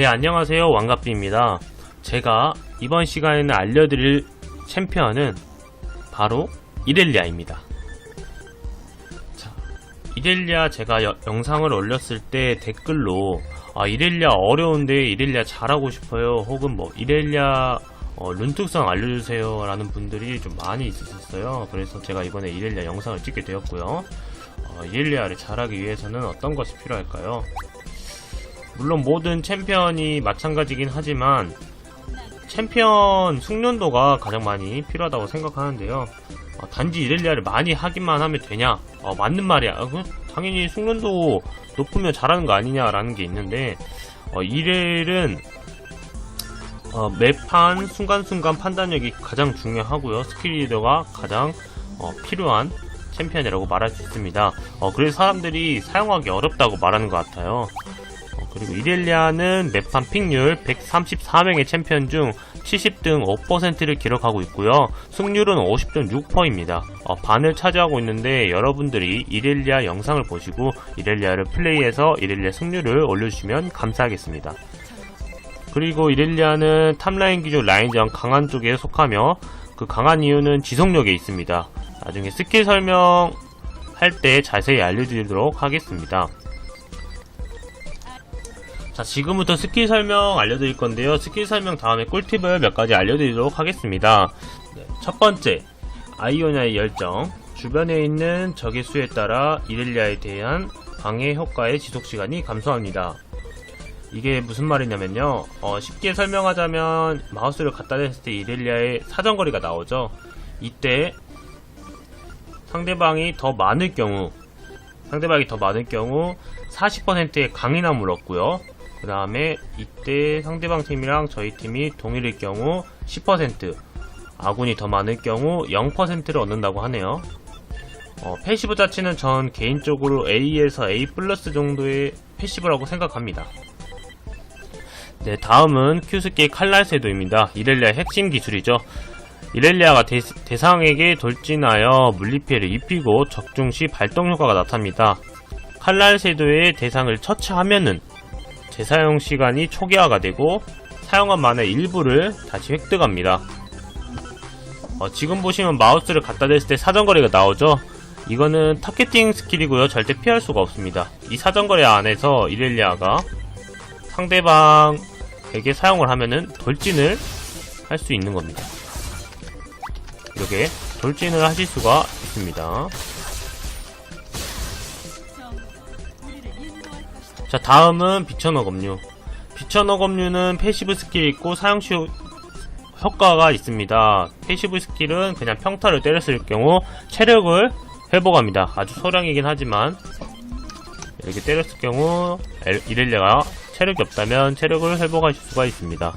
네, 안녕하세요. 왕갑비입니다. 제가 이번 시간에는 알려드릴 챔피언은 바로 이렐리아입니다. 자, 이렐리아 제가 여- 영상을 올렸을 때 댓글로 아, 이렐리아 어려운데 이렐리아 잘하고 싶어요. 혹은 뭐 이렐리아 어, 룬 특성 알려주세요. 라는 분들이 좀 많이 있으셨어요. 그래서 제가 이번에 이렐리아 영상을 찍게 되었고요. 어, 이렐리아를 잘하기 위해서는 어떤 것이 필요할까요? 물론 모든 챔피언이 마찬가지긴 하지만 챔피언 숙련도가 가장 많이 필요하다고 생각하는데요. 어, 단지 이렐리아를 많이 하기만 하면 되냐? 어, 맞는 말이야. 어, 그 당연히 숙련도 높으면 잘하는 거 아니냐라는 게 있는데 어, 이렐은 어, 매판 순간순간 판단력이 가장 중요하고요. 스킬 리더가 가장 어, 필요한 챔피언이라고 말할 수 있습니다. 어, 그래서 사람들이 사용하기 어렵다고 말하는 것 같아요. 어, 그리고 이렐리아는 매판 픽률 134명의 챔피언 중 70등 5%를 기록하고 있고요. 승률은 50.6%입니다. 어, 반을 차지하고 있는데 여러분들이 이렐리아 영상을 보시고 이렐리아를 플레이해서 이렐리아 승률을 올려주시면 감사하겠습니다. 그리고 이렐리아는 탑라인 기준 라인전 강한 쪽에 속하며 그 강한 이유는 지속력에 있습니다. 나중에 스킬 설명 할 때 자세히 알려드리도록 하겠습니다. 자, 지금부터 스킬 설명 알려드릴 건데요. 스킬 설명 다음에 꿀팁을 몇 가지 알려드리도록 하겠습니다. 네, 첫 번째, 아이오니아의 열정. 주변에 있는 적의 수에 따라 이렐리아에 대한 방해 효과의 지속 시간이 감소합니다. 이게 무슨 말이냐면요. 어, 쉽게 설명하자면 마우스를 갖다 댔을 때 이렐리아의 사정거리가 나오죠. 이때 상대방이 더 많을 경우 상대방이 더 많을 경우 40%의 강인함을 얻고요. 그 다음에 이때 상대방 팀이랑 저희 팀이 동일일 경우 10% 아군이 더 많을 경우 0%를 얻는다고 하네요. 어, 패시브 자체는 전 개인적으로 A에서 A 플러스 정도의 패시브라고 생각합니다. 네, 다음은 큐스케 칼날 쇄도입니다. 이렐리아 핵심 기술이죠. 이렐리아가 대, 대상에게 돌진하여 물리피해를 입히고 적중 시 발동 효과가 나타납니다. 칼날 쇄도의 대상을 처치하면은 재사용 시간이 초기화가 되고 사용한 만의 일부를 다시 획득합니다. 어, 지금 보시면 마우스를 갖다 댔을 때 사정거리가 나오죠? 이거는 타겟팅 스킬이고요. 절대 피할 수가 없습니다. 이 사정거리 안에서 이렐리아가 상대방에게 사용을 하면은 돌진을 할 수 있는 겁니다. 이렇게 돌진을 하실 수가 있습니다. 자, 다음은 비천어 검류. 비천어 검류는 패시브 스킬이 있고 사용 시 효과가 있습니다. 패시브 스킬은 그냥 평타를 때렸을 경우 체력을 회복합니다. 아주 소량이긴 하지만 이렇게 때렸을 경우 엘- 이렐리아가 체력이 없다면 체력을 회복하실 수가 있습니다.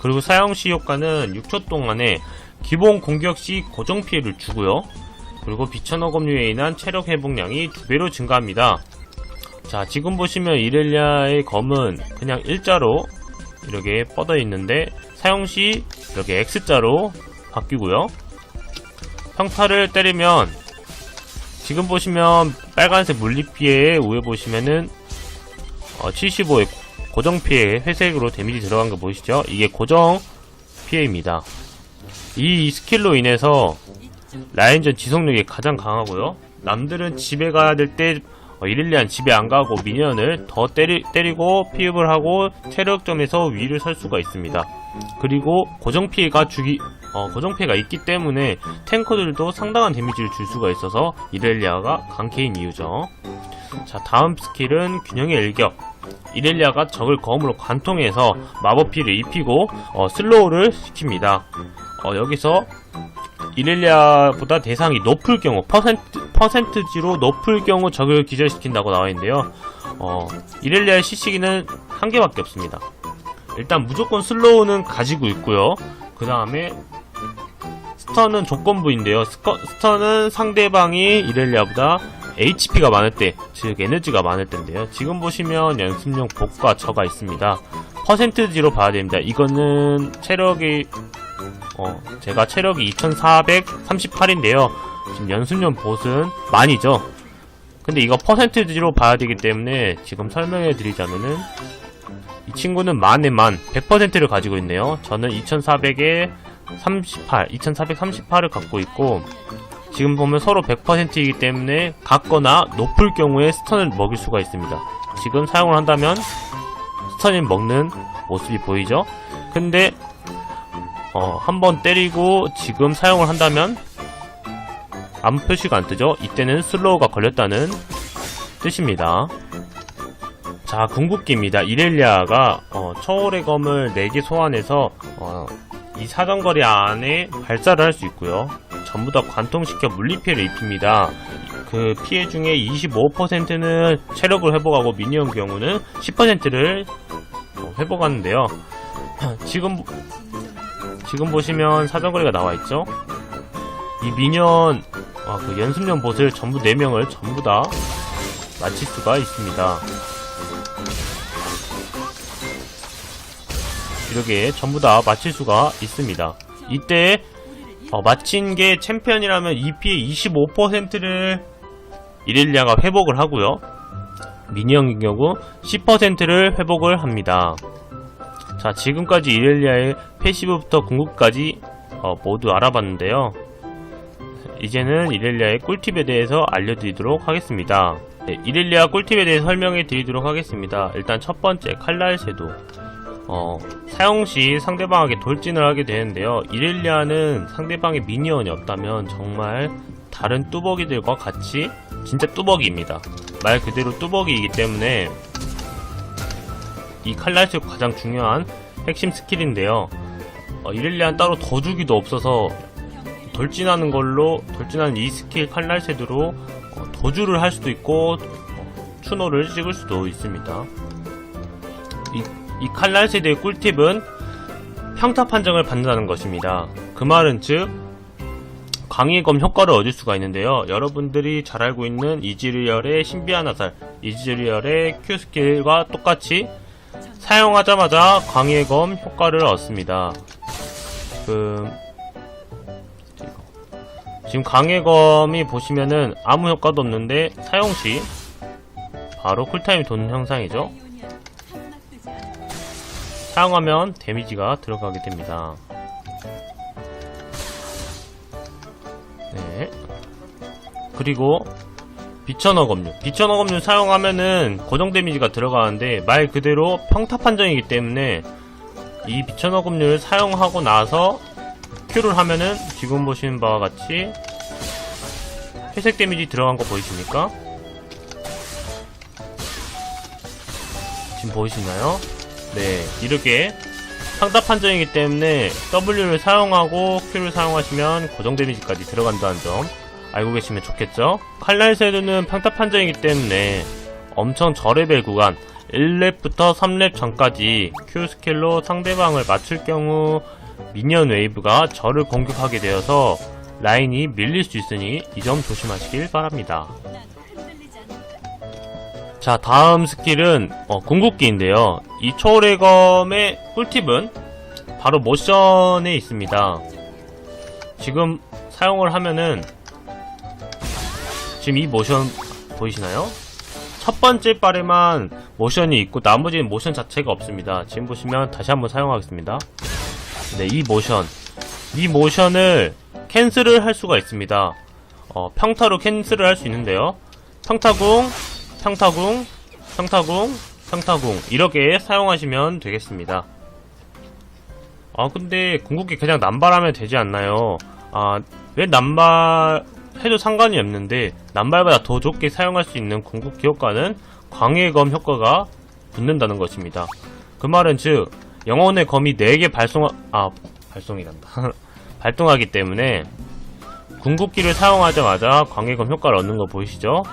그리고 사용 시 효과는 6초 동안에 기본 공격 시 고정 피해를 주고요. 그리고 비천어 검류에 인한 체력 회복량이 두 배로 증가합니다. 자, 지금 보시면 이렐리아의 검은 그냥 일자로 이렇게 뻗어 있는데 사용 시 이렇게 X자로 바뀌고요. 평타를 때리면 지금 보시면 빨간색 물리 피해 위에 보시면은 어, 75의 고정 피해 회색으로 데미지 들어간 거 보이시죠? 이게 고정 피해입니다. 이 스킬로 인해서 라인전 지속력이 가장 강하고요. 남들은 집에 가야 될때 어, 이릴리안 집에 안 가고 미니언을 더 때리, 때리고 피흡을 하고 체력점에서 위를 설 수가 있습니다. 그리고 고정 피해가 주기 어, 고정 피해가 있기 때문에 탱커들도 상당한 데미지를 줄 수가 있어서 이렐리아가 강캐인 이유죠. 자, 다음 스킬은 균형의 일격. 이렐리아가 적을 검으로 관통해서 마법 피를 입히고 어, 슬로우를 시킵니다. 어, 여기서 이렐리아보다 대상이 높을 경우 퍼센트, 퍼센트지로 높을 경우 적을 기절시킨다고 나와 있는데요. 어, 이렐리아의 시시기는 한 개밖에 없습니다. 일단 무조건 슬로우는 가지고 있고요. 그 다음에 스턴은 조건부인데요. 스커, 스턴은 상대방이 이렐리아보다 HP가 많을 때, 즉 에너지가 많을 때인데요. 지금 보시면 연습용 복과 저가 있습니다. 퍼센트지로 봐야 됩니다. 이거는 체력이 어, 제가 체력이 2438인데요. 지금 연습용 보스는 많이죠. 근데 이거 퍼센트지로 봐야 되기 때문에 지금 설명해 드리자면은 이 친구는 만에 만 100%를 가지고 있네요. 저는 2400에 38, 2438을 갖고 있고 지금 보면 서로 100%이기 때문에 같거나 높을 경우에 스턴을 먹일 수가 있습니다. 지금 사용을 한다면 스턴을 먹는 모습이 보이죠? 근데 어, 한 번 때리고 지금 사용을 한다면 아무 표시가 안 뜨죠? 이때는 슬로우가 걸렸다는 뜻입니다. 자, 궁극기입니다. 이렐리아가 어, 초월의 검을 4개 소환해서 어, 이 사정거리 안에 발사를 할 수 있고요. 전부 다 관통시켜 물리피해를 입힙니다. 그 피해 중에 25%는 체력을 회복하고 미니언 경우는 10%를 어, 회복하는데요. 지금 지금 보시면 사정거리가 나와 있죠. 이 미니언 아, 그 연습용 보스를 전부 4명을 전부 다 맞힐 수가 있습니다. 이렇게 전부 다 맞힐 수가 있습니다. 이때 어, 맞힌 게 챔피언이라면 이 피해 25%를 이렐리아가 회복을 하고요. 미니언인 경우 10%를 회복을 합니다. 자, 지금까지 이렐리아의 패시브부터 궁극까지 어, 모두 알아봤는데요. 이제는 이렐리아의 꿀팁에 대해서 알려드리도록 하겠습니다. 네, 이렐리아 꿀팁에 대해서 설명해 드리도록 하겠습니다. 일단 첫 번째 칼날 섀도 어, 사용 시 상대방에게 돌진을 하게 되는데요. 이렐리아는 상대방의 미니언이 없다면 정말 다른 뚜벅이들과 같이 진짜 뚜벅이입니다. 말 그대로 뚜벅이이기 때문에 이 칼날색 가장 중요한 핵심 스킬인데요. 어, 이렐리아는 따로 더 주기도 없어서 돌진하는 걸로 돌진하는 이 스킬 칼날색으로 어, 도주를 할 수도 있고 어, 추노를 찍을 수도 있습니다. 이, 이 칼날세대의 꿀팁은 평타 판정을 받는다는 것입니다. 그 말은 즉 강의검 효과를 얻을 수가 있는데요. 여러분들이 잘 알고 있는 이즈리얼의 신비한 화살, 이즈리얼의 Q 스킬과 똑같이 사용하자마자 광해검 효과를 얻습니다. 그 지금 강해검이 보시면은 아무 효과도 없는데 사용 시 바로 쿨타임이 도는 형상이죠. 사용하면 데미지가 들어가게 됩니다. 네. 그리고 비천어 검류. 비천어 검류 사용하면은 고정 데미지가 들어가는데 말 그대로 평타 판정이기 때문에 이 비천어 검류를 사용하고 나서 Q를 하면은 지금 보시는 바와 같이 회색 데미지 들어간 거 보이십니까? 지금 보이시나요? 네, 이렇게 평타 판정이기 때문에 W를 사용하고 Q를 사용하시면 고정 데미지까지 들어간다는 점 알고 계시면 좋겠죠? 칼날 섀도는 평타 판정이기 때문에 엄청 저레벨 구간 1렙부터 3렙 전까지 Q 스킬로 상대방을 맞출 경우 미니언 웨이브가 저를 공격하게 되어서 라인이 밀릴 수 있으니 이 점 조심하시길 바랍니다. 자 다음 스킬은 어, 궁극기인데요. 이 초월의 검의 꿀팁은 바로 모션에 있습니다. 지금 사용을 하면은 지금 이 모션 보이시나요? 첫 번째 발에만 모션이 있고 나머지는 모션 자체가 없습니다. 지금 보시면 다시 한번 사용하겠습니다. 네, 이 모션. 이 모션을 캔슬을 할 수가 있습니다. 어, 평타로 캔슬을 할 수 있는데요. 평타궁, 평타궁, 평타궁, 평타궁 이렇게 사용하시면 되겠습니다. 아 근데 궁극기 그냥 남발하면 되지 않나요? 아왜 남발 해도 상관이 없는데 남발보다 더 좋게 사용할 수 있는 궁극기 효과는 광해검 효과가 붙는다는 것입니다. 그 말은 즉 영혼의 검이 4개 발송 아 발송이란다 발동하기 때문에 궁극기를 사용하자마자 광해검 효과를 얻는 거 보이시죠?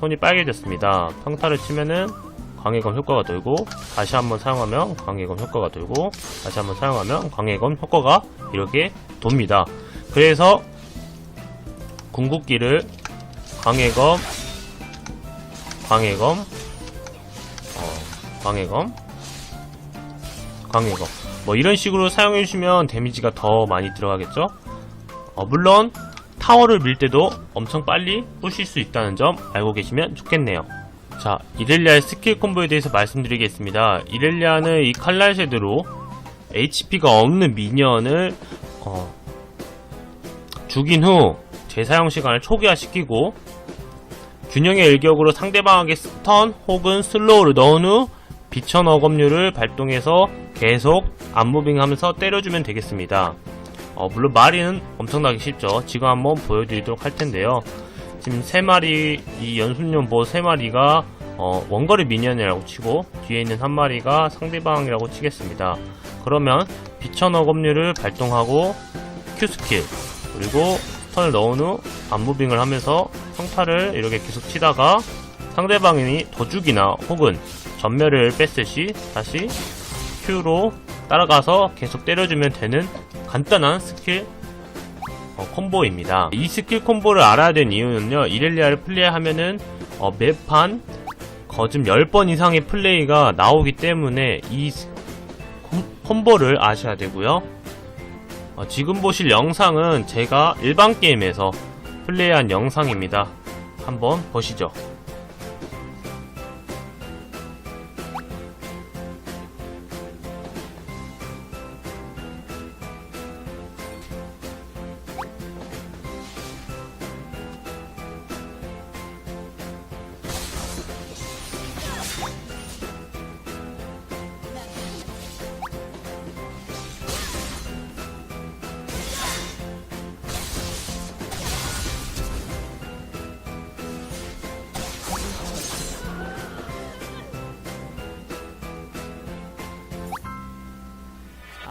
손이 빨개졌습니다. 평타를 치면은 광해검 효과가 돌고 다시 한번 사용하면 광해검 효과가 돌고 다시 한번 사용하면 광해검 효과가 이렇게 돕니다. 그래서 궁극기를 광해검 광해검 어, 광해검 광해검 뭐 이런 식으로 사용해 주시면 데미지가 더 많이 들어가겠죠? 어, 물론 타워를 밀 때도 엄청 빨리 부실 수 있다는 점 알고 계시면 좋겠네요. 자, 이렐리아의 스킬 콤보에 대해서 말씀드리겠습니다. 이렐리아는 이 칼날 쉐드로 HP가 없는 미니언을 어, 죽인 후 재사용 시간을 초기화시키고 균형의 일격으로 상대방에게 스턴 혹은 슬로우를 넣은 후 비천 어검류를 발동해서 계속 안무빙 하면서 때려주면 되겠습니다. 어, 물론 마리는 엄청나게 쉽죠. 지금 한번 보여드리도록 할 텐데요. 지금 세 마리, 이 연습용 보세 마리가 어, 원거리 미니언이라고 치고 뒤에 있는 한 마리가 상대방이라고 치겠습니다. 그러면 비천 어검류를 발동하고 Q 스킬 그리고 스 턴을 넣은 후 안무빙을 하면서 평타를 이렇게 계속 치다가 상대방이 도죽이나 혹은 전멸을 뺐을 시 다시 Q로 따라가서 계속 때려주면 되는 간단한 스킬 어, 콤보입니다. 이 스킬 콤보를 알아야 되는 이유는요. 이렐리아를 플레이하면은 어, 매판 거즘 10번 이상의 플레이가 나오기 때문에 이 콤보를 아셔야 되고요. 어, 지금 보실 영상은 제가 일반 게임에서 플레이한 영상입니다. 한번 보시죠.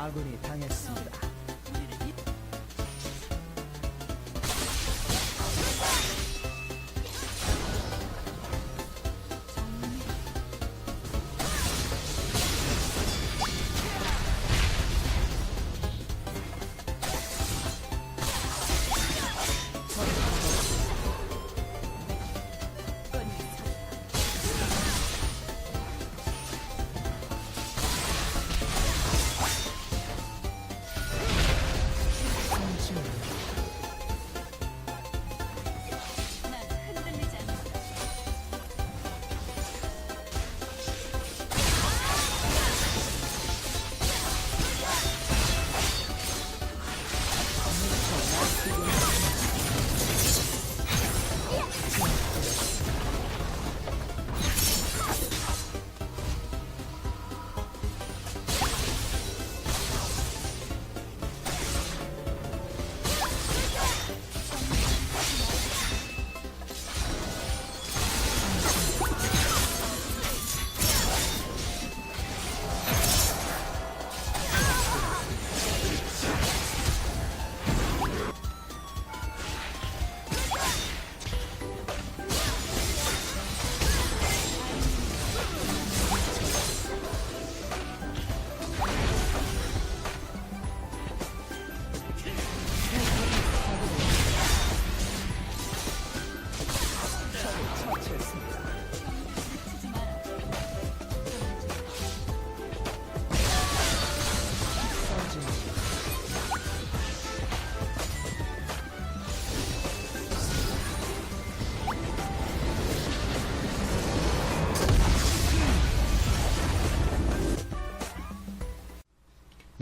아군이 당했습니다.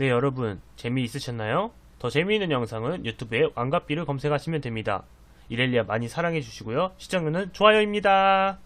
네, 여러분. 재미있으셨나요? 더 재미있는 영상은 유튜브에 왕갑비를 검색하시면 됩니다. 이렐리아 많이 사랑해주시고요. 시청률은 좋아요입니다.